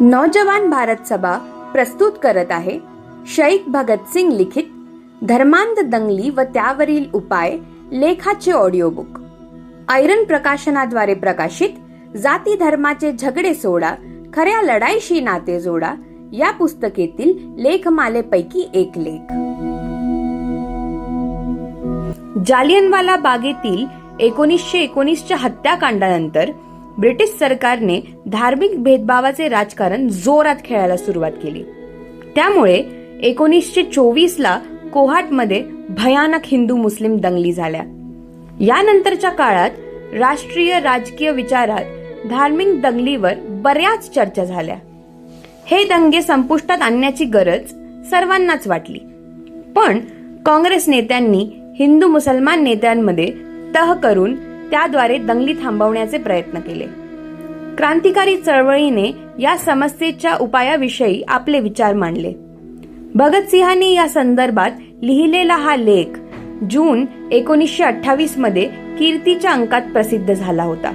नौजवान भारत सभा प्रस्तुत करत आहे शहीद भगतसिंग लिखित धर्मांध दंगली व त्यावरील उपाय लेखाचे ऑडिओ बुक ऐरन प्रकाशनाद्वारे प्रकाशित जाती धर्माचे झगडे सोडा खऱ्या लढाईशी नाते जोडा या पुस्तकेतील लेखमालेपैकी एक लेख. जालियनवाला बागेतील एकोणीसशे एकोणीसच्या हत्याकांडानंतर ब्रिटिश सरकारने धार्मिक भेदभावाचे राजकारण जोरात खेळायला सुरुवात केली. त्यामुळे एकोणीसशे चोवीसला कोहाटमध्ये भयानक हिंदू मुस्लिम दंगली झाल्या. यानंतरच्या काळात राष्ट्रीय राजकीय विचारात धार्मिक दंगलीवर बऱ्याच चर्चा झाल्या. हे दंगे संपुष्टात आणण्याची गरज सर्वांनाच वाटली. पण काँग्रेस नेत्यांनी हिंदू मुसलमान नेत्यांमध्ये तह करून त्याद्वारे दंगली थांबवण्याचे प्रयत्न केले. क्रांतिकारी चळवळीने या समस्येच्या उपायाविषयी आपले विचार मांडले. भगतसिंहांनी या संदर्भात लिहिलेला हा लेख जून एकोणीसशे अठ्ठावीसमध्ये कीर्तीच्या अंकात प्रसिद्ध झाला होता.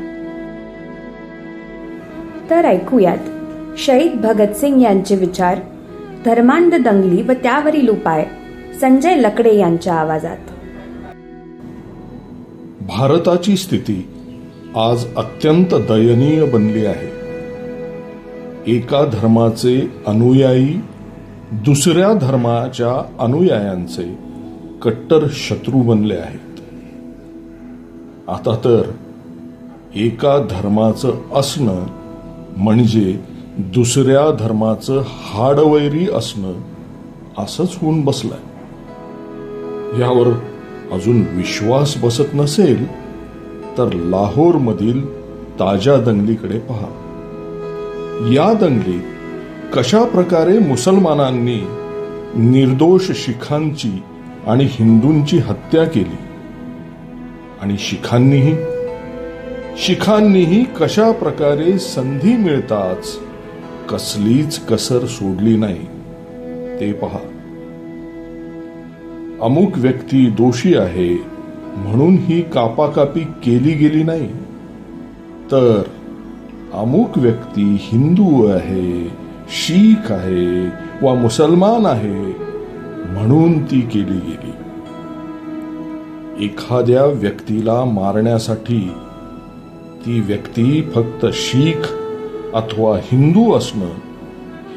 तर ऐकूयात. शहीद भगतसिंग यांचे विचार धर्मांध दंगली व त्यावरील उपाय संजय लकडे यांच्या आवाजात. भारताची स्थिती आज अत्यंत दयनीय बनली आहे. एका धर्माचे अनुयायी दुसऱ्या धर्माच्या अनुयायांचे कट्टर शत्रू बनले आहेत. आता तर एका धर्माचं असणं म्हणजे दुसऱ्या धर्माचं हाडवैरी असणं असंच होऊन बसलंय. यावर अजून विश्वास बसत नसेल तर लाहोर मधील ताज्या दंगलीकडे पहा. या दंगलीत कशा प्रकारे मुसलमानांनी निर्दोष शिखांची आणि हिंदूंची हत्या केली? आणि शिखांनीही? शिखांनीही कशा प्रकारे संधी मिळताच कसलीच कसर सोडली नाही? ते पहा. अमुक व्यक्ती दोषी आहे म्हणून ही कापाकापी केली गेली नाही. तर अमुक व्यक्ती हिंदू आहे शीख आहे वा मुसलमान आहे म्हणून ती केली गेली. एखाद्या व्यक्तीला मारण्यासाठी ती व्यक्ती फक्त शीख अथवा हिंदू असणं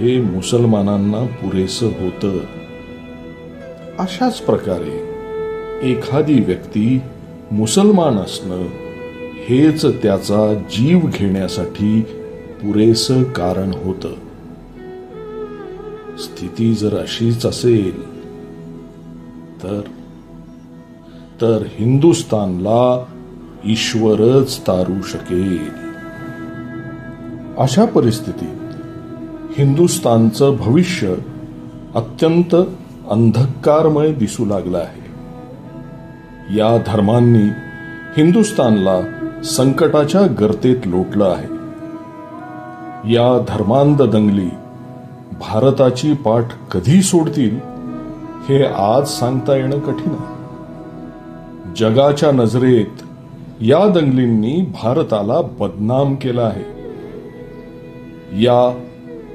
हे मुसलमानांना पुरेसं होतं. अशाच प्रकारे एखादी व्यक्ती मुसलमान असणं हेच त्याचा जीव घेण्यासाठी पुरेसं कारण होतं. स्थिती जर अशीच असेल तर तर हिंदुस्थानला ईश्वरच तारू शकेल. अशा परिस्थितीत हिंदुस्थानचं भविष्य अत्यंत अंधकारमय दिसू लागला आहे. या धर्मांनी हिंदुस्तानला संकटाच्या गर्तेत लोटलं आहे. या धर्मांध दंगली भारताची पाठ कधी सोडतील हे आज सांगता येणं कठीण आहे. जगाच्या नजरेत या दंगलींनी भारताला बदनाम केलं आहे. या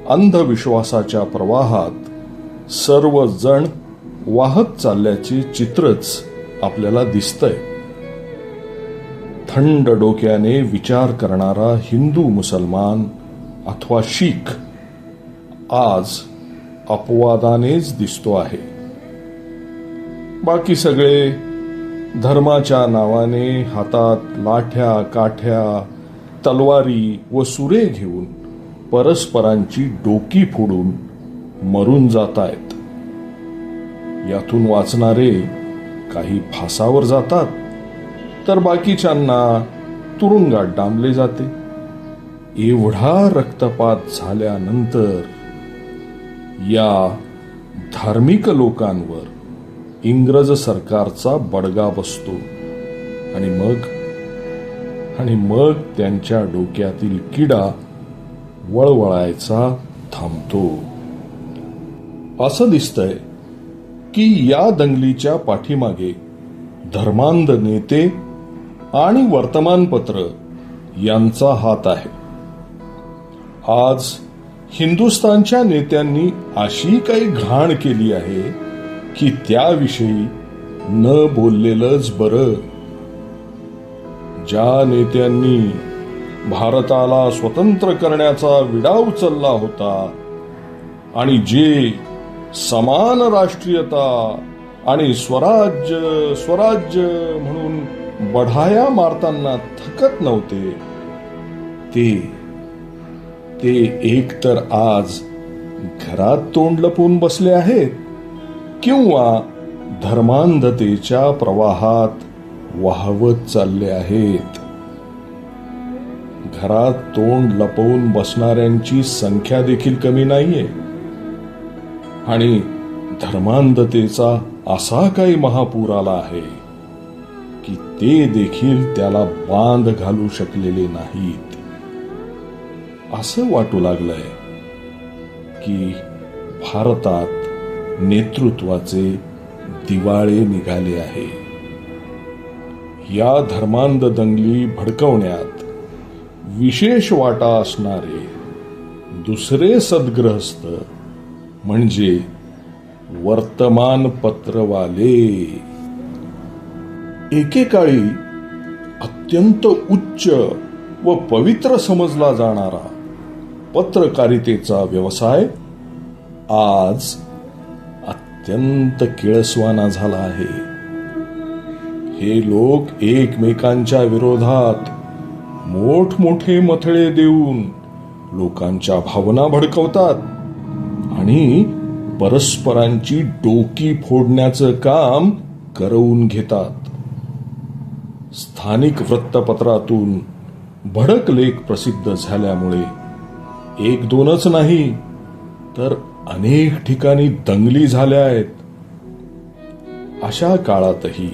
अंधविश्वासाच्या प्रवाहात सर्वजण वाहत चालल्याचे चित्रच आपल्याला दिसतंय. थंड डोक्याने विचार करणारा हिंदू मुसलमान अथवा शीख आज अपवादानेच दिसतो आहे. बाकी सगळे धर्माच्या नावाने हातात लाठ्या काठ्या तलवारी व सुरे घेऊन परस्परांची डोकी फोडून मरून जात आहेत यातून वाचणारे काही फासावर जातात तर बाकीच्यांना तुरुंगात डांबले जाते. एवढा रक्तपात झाल्यानंतर या धार्मिक लोकांवर इंग्रज सरकारचा बडगा बसतो आणि मग आणि मग त्यांच्या डोक्यातील किडा वळवळायचा थांबतो. असं दिसतंय की या दंगलीच्या पाठीमागे धर्मांध नेते आणि वर्तमानपत्र यांचा हात आहे. आज हिंदुस्थानच्या नेत्यांनी अशी काही घाण केली आहे की त्याविषयी न बोललेलंच बरं. ज्या नेत्यांनी भारताला स्वतंत्र करण्याचा विडा उचलला होता आणि जे समान राष्ट्रीयता आणि स्वराज्य स्वराज्य म्हणून बढाया मारताना थकत नव्हते. ते ते एकतर आज घरात तोंड लपून बसले आहेत किंवा धर्मांधतेच्या प्रवाहात वाहवत चालले आहेत. घरात तोंड लपवून बसणाऱ्यांची संख्या देखील कमी नाहीये. आणि धर्मांधतेचा असा काही महापूर आला आहे की ते देखील त्याला बांध घालू शकलेले नाहीत. असं वाटू लागलंय की भारतात नेतृत्वाचे दिवाळे निघाले आहे. या धर्मांध दंगली भडकवण्यात विशेष वाटा असणारे दुसरे सद्ग्रहस्थ म्हणजे वर्तमानपत्रवाले. एकेकाळी अत्यंत उच्च व पवित्र समजला जाणारा पत्रकारितेचा व्यवसाय आज अत्यंत किळसवाना झाला आहे. हे लोक एकमेकांच्या विरोधात मोठमोठे मथळे देऊन लोकांच्या भावना भडकवतात. आणि परस्परांची डोकी फोडण्याचं काम करवून घेतात. स्थानिक वृत्तपत्रातून भडक लेख प्रसिद्ध झाल्यामुळे एक दोनच नाही तर अनेक ठिकाणी दंगली झाल्या आहेत. अशा काळातही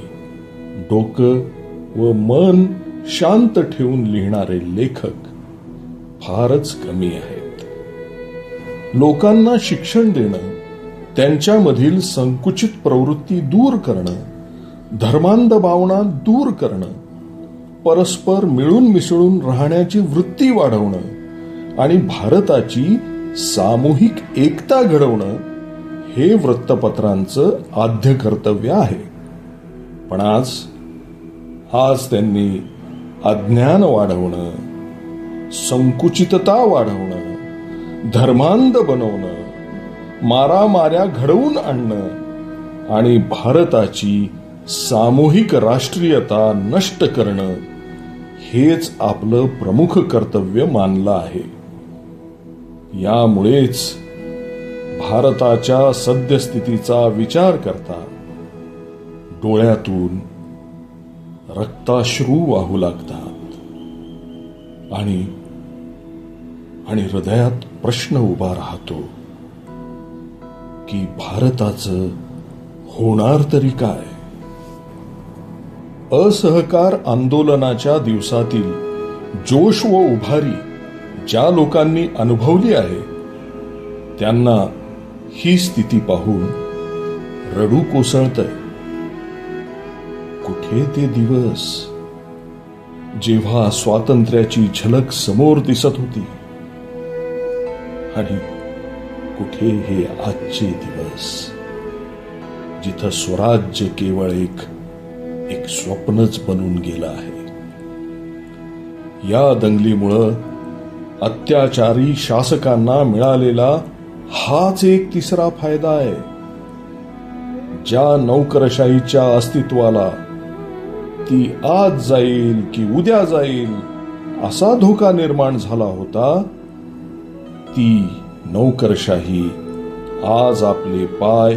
डोकं व मन शांत ठेवून लिहिणारे लेखक फारच कमी आहेत. लोकांना शिक्षण देणं त्यांच्यामधील संकुचित प्रवृत्ती दूर करणं धर्मांध भावना दूर करणं परस्पर मिळून मिसळून राहण्याची वृत्ती वाढवणं आणि भारताची सामूहिक एकता घडवणं हे वृत्तपत्रांचं आद्य कर्तव्य आहे. पण आज आज त्यांनी अज्ञान वाढवणं संकुचितता वाढवणं धर्मांध बनवणं मारामाऱ्या घडवून आणणं आणि भारताची सामूहिक राष्ट्रीयता नष्ट करणं हेच आपलं प्रमुख कर्तव्य मानलं आहे. यामुळेच भारताच्या सद्यस्थितीचा विचार करता डोळ्यातून रक्ताश्रू वाहू लागतात आणि आणि हृदयात प्रश्न उभा राहतो की भारताचं होणार तरी काय? असहकार आंदोलनाच्या दिवसातील जोश व उभारी ज्या लोकांनी अनुभवली आहे त्यांना ही स्थिती पाहून रडू कोसळतय. कुठे ते दिवस? जेव्हा स्वातंत्र्याची झलक समोर दिसत होती आणि कुठे हे आजचे दिवस जिथं स्वराज्य केवळ एक एक स्वप्नच बनून गेलं आहे. या दंगलीमुळं अत्याचारी शासकांना मिळालेला हाच एक तिसरा फायदा आहे. ज्या नौकरशाहीच्या अस्तित्वाला ती आज जाईल की उद्या जाईल असा धोका निर्माण झाला होता ती नौकरशाही. आज आपले पाय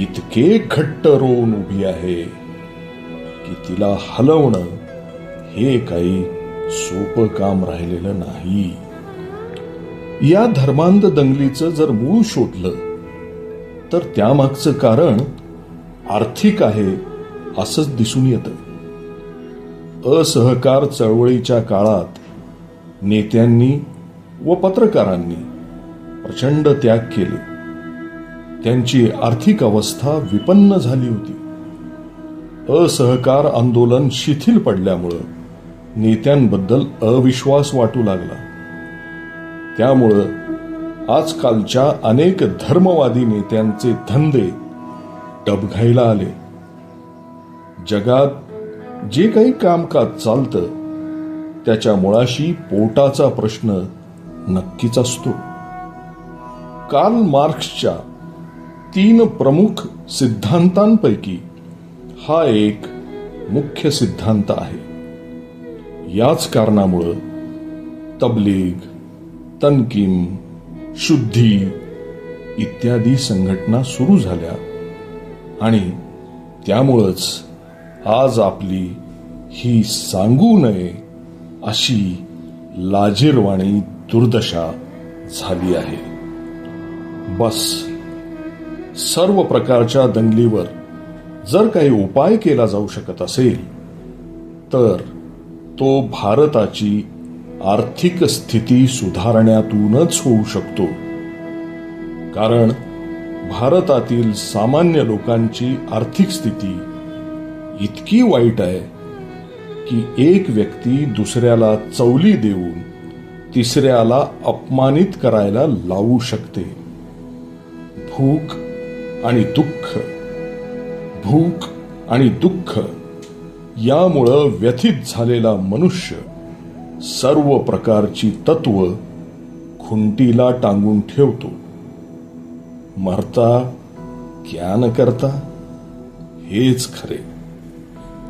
इतके घट्ट रोवून उभी आहे की तिला हलवणं हे काही सोपं काम राहिलेलं नाही. या धर्मांध दंगलीचं जर मूळ शोधलं तर त्यामागचं कारण आर्थिक आहे असंच दिसून येतं. असहकार चळवळीच्या काळात नेत्यांनी व पत्रकारांनी प्रचंड त्याग केले. त्यांची आर्थिक अवस्था विपन्न झाली होती. असहकार आंदोलन शिथिल पडल्यामुळं नेत्यांबद्दल अविश्वास वाटू लागला. त्यामुळं आजकालच्या अनेक धर्मवादी नेत्यांचे धंदे डबघाईला आले. जगात जे काही कामकाज चालतं त्याच्या मुळाशी पोटाचा प्रश्न नक्कीच असतो. कार्ल मार्क्सच्या तीन प्रमुख सिद्धांतांपैकी हा एक मुख्य सिद्धांत आहे. याच कारणामुळं तबलीग तनकीम शुद्धी इत्यादी संघटना सुरू झाल्या आणि त्यामुळंच आज आपली ही सांगू नये अशी लाजीरवाणी दुर्दशा झाली आहे. बस. सर्व प्रकारच्या दंगलीवर जर काही उपाय केला जाऊ शकत असेल तर तो भारताची आर्थिक स्थिती सुधारण्यातूनच होऊ शकतो. कारण भारतातील सामान्य लोकांची आर्थिक स्थिती इतकी वाईट आहे की एक व्यक्ती दुसऱ्याला चवली देऊन तिसऱ्याला अपमानित करायला लावू शकते. भूक आणि दुःख. भूक आणि दुःख यामुळं व्यथित झालेला मनुष्य सर्व प्रकारची तत्व खुंटीला टांगून ठेवतो. मरता क्या न करता? हेच खरे.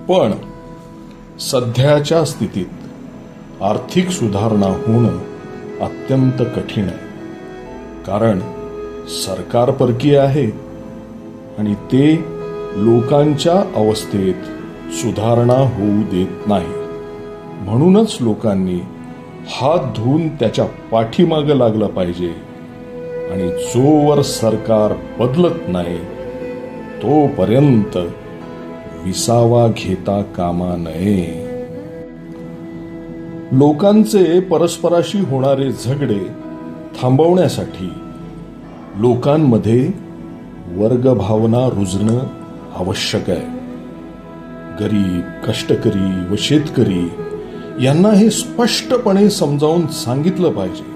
पण सध्याच्या स्थितीत आर्थिक सुधारणा होणं अत्यंत कठीण आहे. कारण सरकार परकीय आहे आणि ते लोकांच्या अवस्थेत सुधारणा होऊ देत नाही. म्हणूनच लोकांनी हात धुवून त्याच्या पाठीमागं लागलं पाहिजे आणि जोवर सरकार बदलत नाही तोपर्यंत विसावा घेता कामा नये. लोकांचे परस्पराशी होणारे झगडे थांबवण्यासाठी लोकांमध्ये वर्गभावना रुजणं आवश्यक आहे. गरीब कष्टकरी व शेतकरी यांना हे स्पष्टपणे समजावून सांगितलं पाहिजे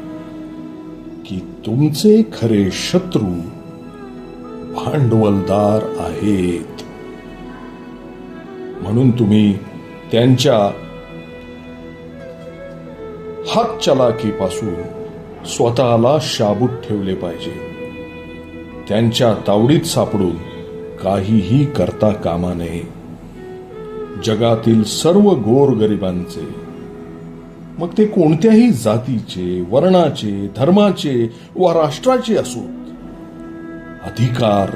की तुमचे खरे शत्रू भांडवलदार आहेत. म्हणून तुम्ही त्यांच्या हात चलाकीपासून स्वतःला शाबूत ठेवले पाहिजे. त्यांच्या तावडीत सापडून काहीही करता कामा नये. जगातील सर्व गोरगरिबांचे मग ते कोणत्याही जातीचे वर्णाचे धर्माचे व राष्ट्राचे असोत अधिकार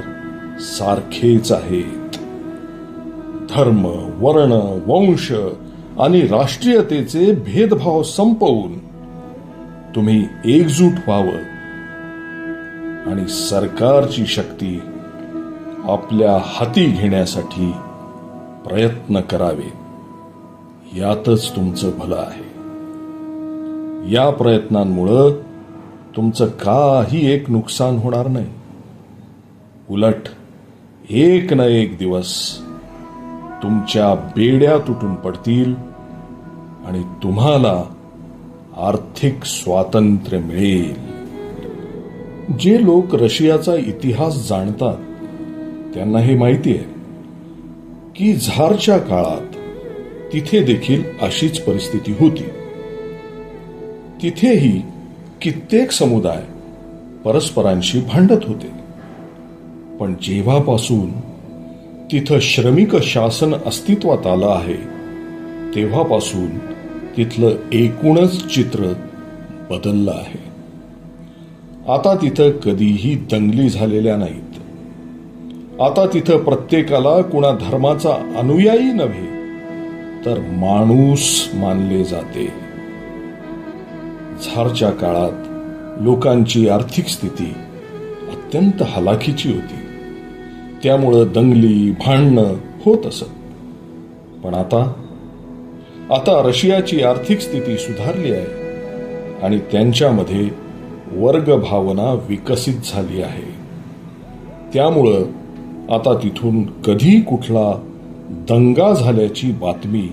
सारखेच आहेत. धर्म वर्ण वंश आणि राष्ट्रीयतेचे भेदभाव संपवून तुम्ही एकजूट व्हावं. आणि सरकारची शक्ती आपल्या हाती घेण्यासाठी प्रयत्न करावे. यातच तुमचं भलं आहे. या प्रयत्नांमुळं तुमचं काही एक नुकसान होणार नाही. उलट एक ना एक दिवस तुमच्या बेड्या तुटून पडतील आणि तुम्हाला आर्थिक स्वातंत्र्य मिळेल. जे लोक रशियाचा इतिहास जाणतात त्यांना हे माहिती आहे की झारच्या काळात तिथे देखील अशीच परिस्थिती होती. तिथेही कित्येक समुदाय परस्परांशी भांडत होते. पण जेव्हापासून तिथं श्रमिक शासन अस्तित्वात आलं आहे. तेव्हापासून तिथलं एकूणच चित्र बदललं आहे. आता तिथं कधीही दंगली झालेल्या नाहीत. आता तिथं प्रत्येकाला कुणा धर्माचा अनुयायी नव्हे तर माणूस मानले जाते. झारच्या काळात लोकांची आर्थिक स्थिती अत्यंत हलाखीची होती. त्यामुळं दंगली भांडणं होत असत. पण आता आता रशियाची आर्थिक स्थिती सुधारली आहे आणि त्यांच्यामध्ये वर्ग भावना विकसित झाली आहे. त्यामुळं आता तिथून कधी कुठला दंगा झाल्याची बातमी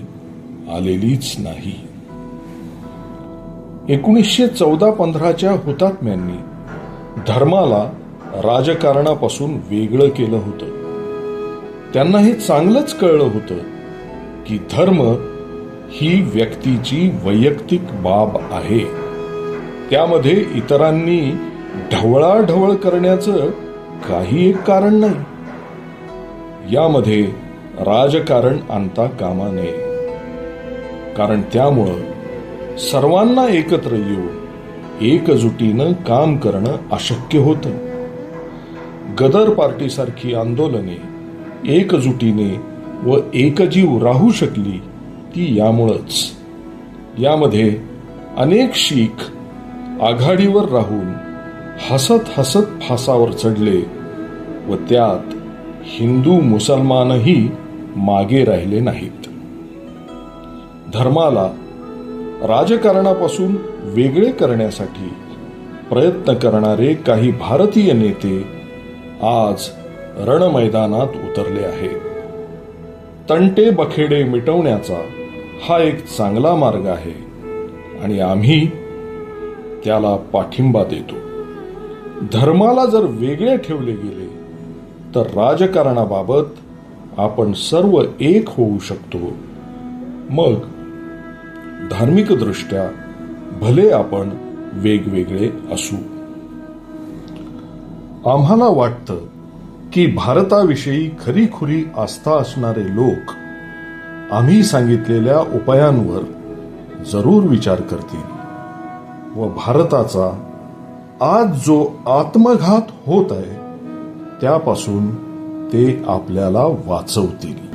आलेलीच नाही. एकोणीसशे चौदा पंधराच्या हुतात्म्यांनी धर्माला राजकारणापासून वेगळं केलं होतं. त्यांना हे चांगलंच कळलं होतं की धर्म ही व्यक्तीची वैयक्तिक बाब आहे. त्यामध्ये इतरांनी ढवळाढवळ करण्याचं काही एक कारण नाही. यामध्ये राजकारण आणता कामा नये. कारण त्यामुळं सर्वांना एकत्र येऊन एकजुटीनं काम करणं अशक्य होतं. गदर पार्टीसारखी आंदोलने एकजुटीने व एकजीव राहू शकली ती यामुळंच. यामध्ये अनेक शीख आघाडीवर राहून हसत हसत फासावर चढले व त्यात हिंदू मुसलमानही मागे राहिले नाहीत. धर्माला राजकारणापासून वेगळे करण्यासाठी प्रयत्न करणारे काही भारतीय नेते आज रणमैदानात उतरले आहेत. तंटे बखेडे मिटवण्याचा हा एक चांगला मार्ग आहे आणि आम्ही त्याला पाठिंबा देतो. धर्माला जर वेगळे ठेवले गेले तर राजकारणाबाबत आपण सर्व एक होऊ शकतो. मग धार्मिकदृष्ट्या भले आपण वेगवेगळे असू. आम्हाला वाटतं की भारताविषयी खरीखुरी आस्था असणारे लोक आम्ही सांगितलेल्या उपायांवर जरूर विचार करतील व भारताचा आज जो आत्मघात होत आहे त्यापासून ते आपल्याला वाचवतील.